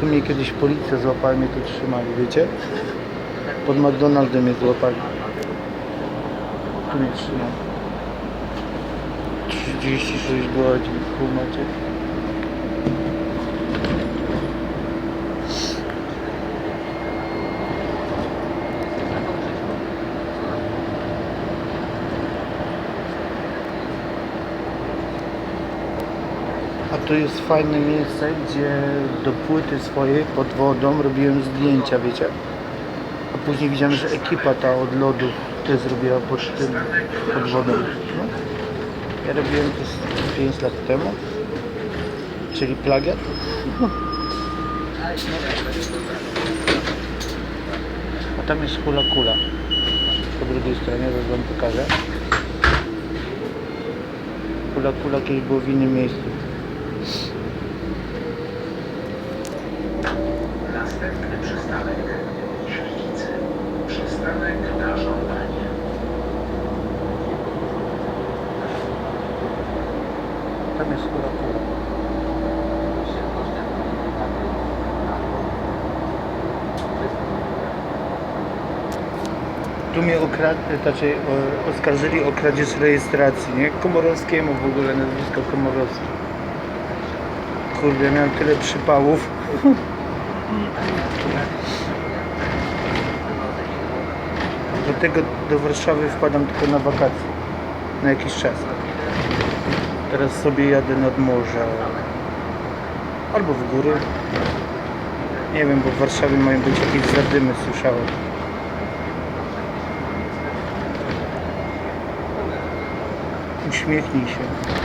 Tu mnie kiedyś policja złapała, mnie tu trzymali, wiecie? Pod McDonaldem mnie złapali. Tu mnie trzymali. 36 godzin, kumacie. A tu jest fajne miejsce, gdzie do płyty swojej pod wodą robiłem zdjęcia, wiecie? A później widziałem, że ekipa ta od lodów też zrobiła pod tym, pod wodą. No. Ja robiłem to z 5 lat temu, czyli plagiat. A tam jest hula kula. Po drugiej stronie, zaraz wam pokażę. Hula kula kiedyś było w innym miejscu. Następny przystanek Źrenice. Przystanek na żądanie. Tam jest hula kula. Tu mnie okradli, znaczy oskarżyli o kradzież rejestracji, nie? Komorowskiemu w ogóle nazwisko Komorowski. Kurde, miałem tyle przypałów. Dlatego do Warszawy wpadam tylko na wakacje. Na jakiś czas. Teraz sobie jadę nad morze. Albo w góry. Nie wiem, bo w Warszawie mają być jakieś zadymy, słyszałem. Uśmiechnij się.